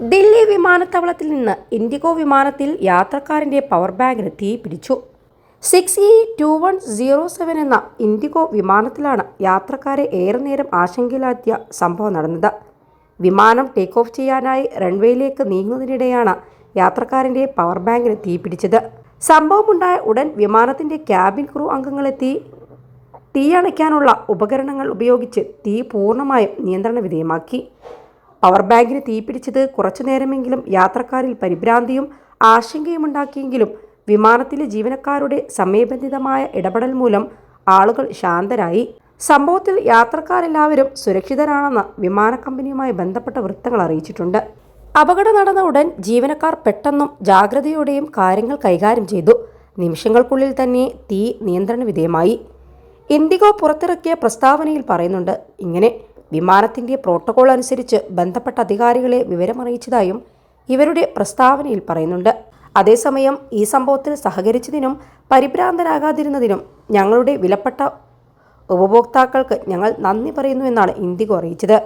ദില്ലി വിമാനത്താവളത്തിൽ നിന്ന് ഇൻഡിഗോ വിമാനത്തിൽ യാത്രക്കാരന്റെ പവർ ബാങ്കിന് തീ പിടിച്ചു. Six E two one zero seven എന്ന ഇൻഡിഗോ വിമാനത്തിലാണ് യാത്രക്കാരെ ഏറെ നേരം ആശങ്കയിലാക്കിയ സംഭവം നടന്നത്. വിമാനം ടേക്ക് ഓഫ് ചെയ്യാനായി റൺവേയിലേക്ക് നീങ്ങുന്നതിനിടെയാണ് യാത്രക്കാരന്റെ പവർ ബാങ്കിന് തീ പിടിച്ചത്. സംഭവമുണ്ടായ ഉടൻ വിമാനത്തിന്റെ ക്യാബിൻ ക്രൂ അംഗങ്ങളെത്തി തീ അണയ്ക്കാനുള്ള ഉപകരണങ്ങൾ ഉപയോഗിച്ച് തീ പൂർണമായും നിയന്ത്രണ വിധേയമാക്കി പവർ ബാങ്കിന് തീപിടിച്ചത് കുറച്ചു നേരമെങ്കിലും യാത്രക്കാരിൽ പരിഭ്രാന്തിയും ആശങ്കയും ഉണ്ടാക്കിയെങ്കിലും വിമാനത്തിലെ ജീവനക്കാരുടെ സമയബന്ധിതമായ ഇടപെടൽ മൂലം ആളുകൾ ശാന്തരായി. സംഭവത്തിൽ യാത്രക്കാരെല്ലാവരും സുരക്ഷിതരാണെന്ന് വിമാന കമ്പനിയുമായി ബന്ധപ്പെട്ട വൃത്തങ്ങൾ അറിയിച്ചിട്ടുണ്ട്. അപകടം നടന്ന ഉടൻ ജീവനക്കാർ പെട്ടെന്നും ജാഗ്രതയോടെയും കാര്യങ്ങൾ കൈകാര്യം ചെയ്തു. നിമിഷങ്ങൾക്കുള്ളിൽ തന്നെ തീ നിയന്ത്രണ വിധേയമായി. ഇൻഡിഗോ പുറത്തിറക്കിയ പ്രസ്താവനയിൽ പറയുന്നുണ്ട് ഇങ്ങനെ വിമാനത്തിന്റെ പ്രോട്ടോകോൾ അനുസരിച്ച് ബന്ധപ്പെട്ട അധികാരികളെ വിവരമറിയിച്ചതായും ഇവരുടെ പ്രസ്താവനയിൽ പറയുന്നുണ്ട്. അതേസമയം ഈ സംഭവത്തിൽ സഹകരിച്ചതിനും പരിഭ്രാന്തരാകാതിരുന്നതിനും ഞങ്ങളുടെ വിലപ്പെട്ട ഉപഭോക്താക്കൾക്ക് ഞങ്ങൾ നന്ദി പറയുന്നു എന്നാണ് ഇൻഡിഗോ അറിയിച്ചത്.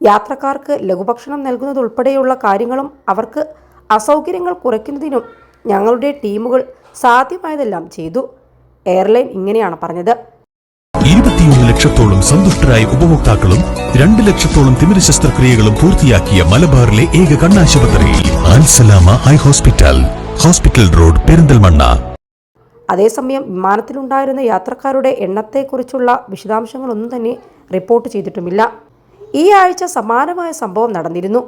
യാത്രക്കാർക്ക് ലഘുഭക്ഷണം നൽകുന്നതുൾപ്പെടെയുള്ള കാര്യങ്ങളും അവർക്ക് അസൗകര്യങ്ങൾ കുറയ്ക്കുന്നതിനും ഞങ്ങളുടെ ടീമുകൾ സാധ്യമായതെല്ലാം ചെയ്തു. എയർലൈൻ ഇങ്ങനെയാണ് പറഞ്ഞത്. ലക്ഷത്തോളം സന്തുഷ്ടരായ ഉപഭോക്താക്കളും രണ്ട് ലക്ഷത്തോളം തിമിര ശസ്ത്രക്രിയകളും പൂർത്തിയാക്കിയ മലബാറിലെ ഏക കണ്ണാശുപത്രി Al Salama eye hospital hospital road Perinthalmanna. അതേസമയം വിമാനത്തിലുണ്ടായിരുന്ന യാത്രക്കാരുടെ എണ്ണത്തെക്കുറിച്ചുള്ള വിശദാംശങ്ങളൊന്നും തന്നെ റിപ്പോർട്ട് ചെയ്തിട്ടുമില്ല. ഈ ആഴ്ച സമാനമായ സംഭവം നടന്നിരുന്നു.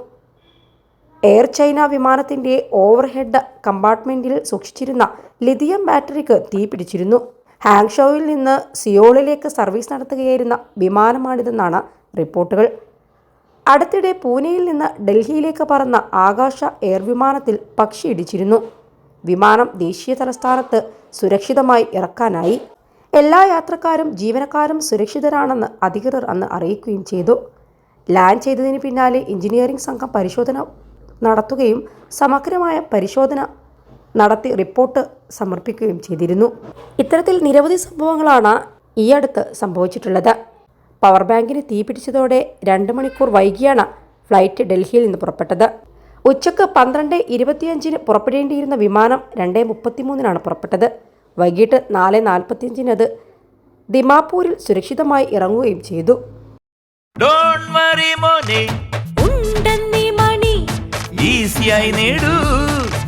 എയർ ചൈന വിമാനത്തിന്റെ ഓവർഹെഡ് കമ്പാർട്ട്മെന്റിൽ സൂക്ഷിച്ചിരുന്ന ലിഥിയം ബാറ്ററിക്ക് തീ പിടിച്ചിരുന്നു ഹാങ്ഷോയിൽ നിന്ന് സിയോളിലേക്ക് സർവീസ് നടത്തുകയായിരുന്ന വിമാനമാണിതെന്നാണ് റിപ്പോർട്ടുകൾ. അടുത്തിടെ പൂനെയിൽ നിന്ന് ഡൽഹിയിലേക്ക് പറന്ന ആകാശ എയർ വിമാനത്തിൽ പക്ഷി ഇടിച്ചിരുന്നു. വിമാനം ദേശീയ തലസ്ഥാനത്ത് സുരക്ഷിതമായി ഇറക്കാനായി. എല്ലാ യാത്രക്കാരും ജീവനക്കാരും സുരക്ഷിതരാണെന്ന് അധികൃതർ അന്ന് അറിയിക്കുകയും ചെയ്തു. ലാൻഡ് ചെയ്തതിന് പിന്നാലെ എഞ്ചിനീയറിംഗ് സംഘം പരിശോധന നടത്തുകയും സമഗ്രമായ പരിശോധന നടത്തി റിപ്പോർട്ട് സമർപ്പിക്കുകയും ചെയ്തിരുന്നു. ഇത്തരത്തിൽ നിരവധി സംഭവങ്ങളാണ് ഈ അടുത്ത് സംഭവിച്ചിട്ടുള്ളത്. പവർ ബാങ്കിന് തീപിടിച്ചതോടെ രണ്ട് മണിക്കൂർ വൈകിയാണ് ഫ്ലൈറ്റ് ഡൽഹിയിൽ നിന്ന് പുറപ്പെട്ടത്. ഉച്ചയ്ക്ക് പന്ത്രണ്ട് ഇരുപത്തിയഞ്ചിന് പുറപ്പെടേണ്ടിയിരുന്ന വിമാനം രണ്ട് മുപ്പത്തിമൂന്നിനാണ് പുറപ്പെട്ടത്. വൈകിട്ട് നാല് നാൽപ്പത്തിയഞ്ചിന് അത് ദിമാപൂരിൽ സുരക്ഷിതമായി ഇറങ്ങുകയും ചെയ്തു. ഡോൺ വറി മോനെ. ഉണ്ടെന്നീ മണി. ഈസിയായി നേടൂ.